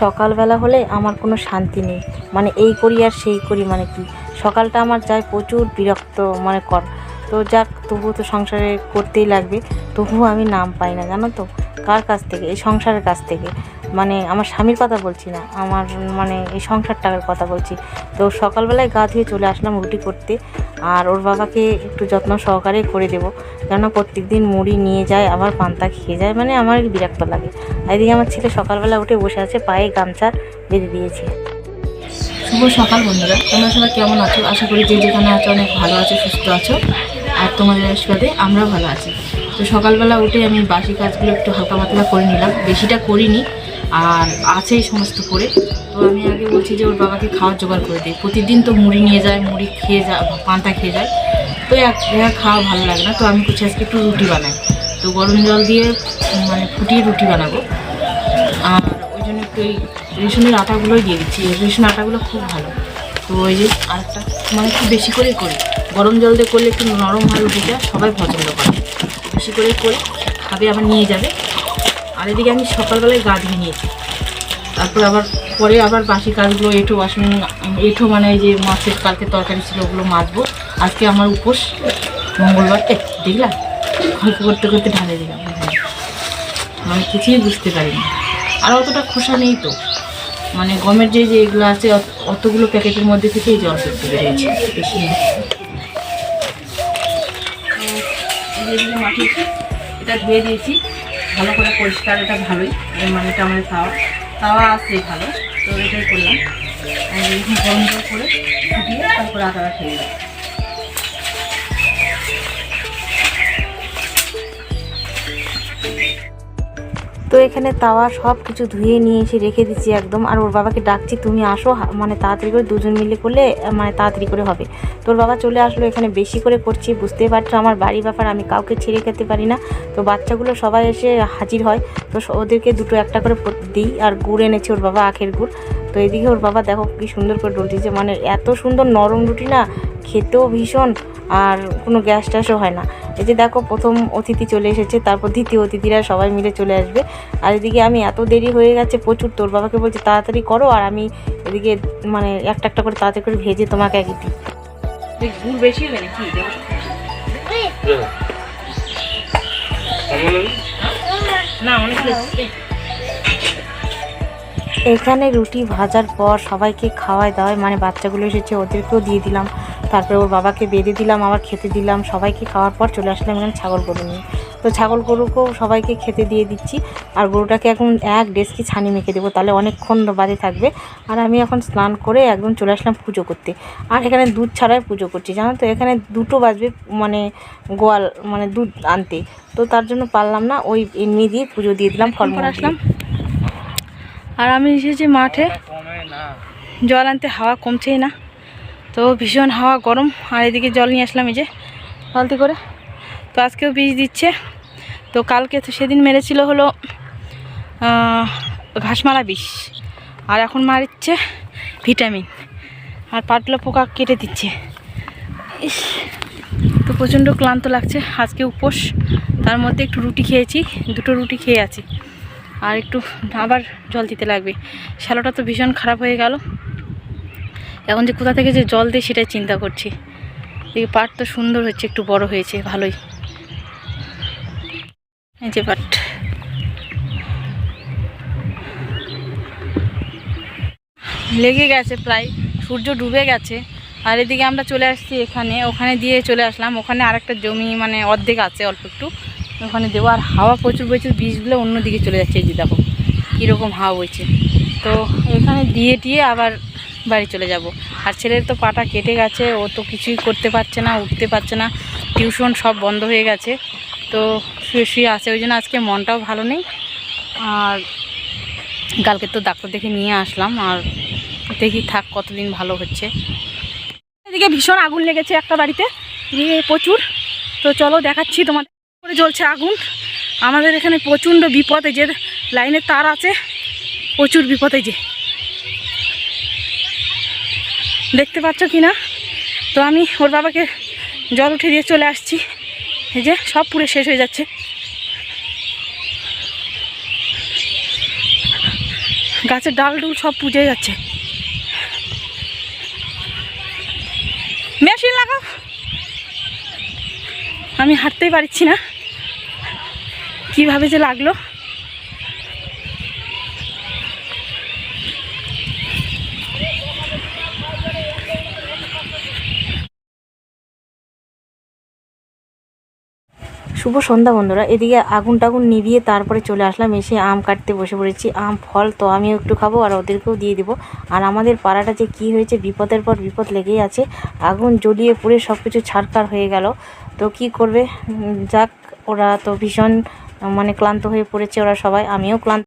সকালবেলা হলে আমার কোনো শান্তি নেই। মানে এই করি আর সেই করি মানে কি? সকালটা আমার যায় প্রচুর বিরক্ত মানে কর। তো যাক, তবুও তো সংসারে করতেই লাগবে। তবুও আমি নাম পাই না, জানো তো? কার কাছ থেকে, এই সংসারের কাছ থেকে? মানে আমার স্বামীর কথা বলছি না, আমার মানে এই সংসার টাকার কথা বলছি। তো সকালবেলায় গা ধুয়ে চলে আসলাম রুটি করতে, আর ওর বাবাকে একটু যত্ন সহকারে করে দেবো, কেননা প্রত্যেক দিন মুড়ি নিয়ে যায়, আবার পান্তা খেয়ে যায় মানে আমার বিরক্ত লাগে। এদিকে আমার ছেলে সকালবেলা উঠে বসে আছে, পায়ে গামছা বেঁধে দিয়েছে। শুভ সকাল বন্ধুরা, তোমরা সবাই কেমন আছো? আশা করি যে যেখানে আছো অনেক ভালো আছো, সুস্থ আছো, আর তোমাদের আশীর্বাদে আমরাও ভালো আছি। তো সকালবেলা উঠে আমি বাসি কাজগুলো একটু হালকা পাতলা করে নিলাম। বেশিটা করিনি, আর আছেই সমস্ত করে। তো আমি আগে বলছি যে ওর বাবাকে খাওয়ার জোগাড় করে দিই। প্রতিদিন তো মুড়ি নিয়ে যায়, মুড়ি খেয়ে যায়, পান্তা খেয়ে যায়। তো এক খাওয়া ভালো লাগে না। তো আমি কিছু আজকে একটু রুটি বানাই। তো গরম জল দিয়ে মানে ফুটিয়ে রুটি বানাবো। আর ওই জন্য একটু ওই রেশনের আটাগুলোই দিয়ে দিচ্ছি। এই রেশন আটাগুলো খুব ভালো। তো ওই যে আরেকটা মানে একটু বেশি করেই করি। গরম জল দিয়ে করলে একটু নরম হয় রুটিটা, সবাই পছন্দ করে। বেশি করে করে খাবে, আবার নিয়ে যাবে। আর এদিকে আমি সকালবেলায় গা ধুয়ে নিয়েছি। তারপর আবার পরে আবার বাসি কাজগুলো, এঁঠো বাসন, এঁঠো মানে যে মাছের কালকে তরকারি ছিল, ওগুলো মাজবো। আজকে আমার উপোস, মঙ্গলবার। দেখলাম গল্প করতে করতে ঢালে দিলাম। আমি কিছুই বুঝতে পারিনি। আর অতটা খোসা নেই তো। মানে গমের যে যে এগুলো আছে, অত- অতগুলো প্যাকেটের মধ্যে থেকেই জল করতে বেরিয়েছে, বেশি মাটি এটা ধুয়ে দিয়েছি। ভালো করে পরিষ্কার, এটা ভালোই। মানেটা মানে এটা আমাদের তাওয়া আছে ভালো। তো এটাই করলাম। আর গরম করে ফুটিয়ে তারপরে আদাটা খেয়ে দেবো তো এখানে তাওয়া সব কিছু ধুয়ে নিয়ে এসে রেখে দিচ্ছি একদম। আর ওর বাবাকে ডাকছি, তুমি আসো মানে তাড়াতাড়ি করে দুজন মিলে করলে মানে তাড়াতাড়ি করে হবে। তোর বাবা চলে আসলো এখানে বেশি করে করছি, বুঝতেই পারছ আমার বাড়ি ব্যাপার আমি কাউকে ছেড়ে খেতে পারি না। তো বাচ্চাগুলো সবাই এসে হাজির হয়, তো ওদেরকে দুটো একটা করে দিই, আর গুড় এনেছে ওর বাবা আখের গুড়। তো এদিকে ওর বাবা দেখো কি সুন্দর করে ডলটিছে মানে এত সুন্দর নরম রুটি না, খেতেও ভীষণ আর কোনো গ্যাস ট্যাসও হয় না। এই যে দেখো প্রথম অতিথি চলে এসেছে তারপর দ্বিতীয় অতিথিরা সবাই মিলে চলে আসবে। আর এদিকে আমি এত দেরি হয়ে গেছে প্রচুর তোর বাবাকে বলছি তাড়াতাড়ি করো আর আমি এদিকে মানে একটা একটা করে তাড়াতাড়ি করে ভেজে তোমাকে আগে দিই। গুড় বেশি হবে নাকি? না অনেক এখানে রুটি ভাজার পর সবাইকে খাওয়াই দাওয়াই মানে বাচ্চাগুলো এসেছে ওদেরকেও দিয়ে দিলাম। তারপরে ওর বাবাকে বেঁধে দিলাম আবার খেতে দিলাম সবাইকে খাওয়ার পর চলে আসলাম এখানে ছাগল গরু নিয়ে। তো ছাগল গরুকেও সবাইকে খেতে দিয়ে দিচ্ছি আর গরুটাকে এখন এক ডেস্কি ছানি মেখে দেবো তাহলে অনেকক্ষণ বাদে থাকবে। আর আমি এখন স্নান করে একদম চলে আসলাম পুজো করতে। আর এখানে দুধ ছাড়াই পুজো করছি জানো তো? এখানে দুটো বাজবে মানে গোয়াল মানে দুধ আনতে। তো তার জন্য পারলাম না ওই এমনি দিয়ে পুজো দিয়ে দিলাম ফল করে আসলাম। আর আমি এসেছি মাঠে। জল আনতে হাওয়া কমছেই না। তো ভীষণ হাওয়া গরম। আর এদিকে জল নিয়ে আসলাম এই যে বালতি করে। তো আজকেও বীজ দিচ্ছে। তো কালকে তো সেদিন মেরেছিল হলো আহ, ঘাসমারা বিষ। আর এখন মারিচ্ছে ভিটামিন। আর পাতলা পোকা কেটে দিচ্ছে। ইস তো প্রচণ্ড ক্লান্ত লাগছে। আজকে উপোস। তার মধ্যে একটু রুটি খেয়েছি। দুটো রুটি খেয়ে আছি। আর একটু আবার জল দিতে লাগবে। শ্যালোটা তো ভীষণ খারাপ হয়ে গেল। এখন যে কোথা থেকে যে জল দিই সেটাই চিন্তা করছি। এই পাট তো সুন্দর হচ্ছে, একটু বড় হয়েছে, ভালোই। এই যে পাট। লেগে গেছে প্রায়, সূর্য ডুবে গেছে। আর এদিকে আমরা চলে আসছি এখানে, ওখানে দিয়ে চলে আসলাম। ওখানে আরেকটা জমি মানে অর্ধেক আছে অল্প একটু। ওখানে দেবো, আর হাওয়া প্রচুর প্রচুর বীজগুলো অন্যদিকে চলে যাচ্ছে। এই যে দেখো, কীরকম হাওয়া বইছে। তো এখানে দিয়ে টিয়ে আবার বাড়ি চলে যাব। আর ছেলের তো পাটা কেটে গেছে, ও তো কিছুই করতে পারছে না, উঠতে পারছে না। টিউশন সব বন্ধ হয়ে গেছে। তো শুয়ে শুয়ে আসে ওই জন্য আজকে মনটাও ভালো নেই। আর কালকে তো ডাক্তার দেখে নিয়ে আসলাম, আর দেখি থাক কতদিন ভালো হচ্ছে। এদিকে ভীষণ আগুন লেগেছে একটা বাড়িতে এদিকে প্রচুর। তো চলো দেখাচ্ছি তোমাদের করে জ্বলছে আগুন। আমাদের এখানে প্রচণ্ড বিপদে যে লাইনের তার আছে, প্রচুর বিপদে যে। দেখতে পাচ্ছ কি না? তো আমি ওর বাবাকে জল উঠে দিয়ে চলে আসছি। এই যে সব পুরে শেষ হয়ে যাচ্ছে। গাছের ডাল ডুল সব পুজে যাচ্ছে। মেশিন লাগাও। আমি হাঁটতেই পারছি না। কীভাবে যে লাগল। শুভ সন্ধ্যা বন্ধুরা। এদিকে আগুন টাগুন নিভিয়ে তারপরে চলে আসলাম, এসে আম কাটতে বসে পড়েছি। আম, ফল তো আমিও একটু খাব আর ওদেরকেও দিয়ে দিব। আর আমাদের পাড়াটা যে কি হয়েছে, বিপদের পর বিপদ লেগেই আছে। আগুন জ্বলিয়ে পুড়ে সব কিছু ছাড়কার হয়ে গেল। তো কি করবে? যাক, ওরা তো ভীষণ মানে ক্লান্ত হয়ে পড়েছে ওরা সবাই। আমিও ক্লান্ত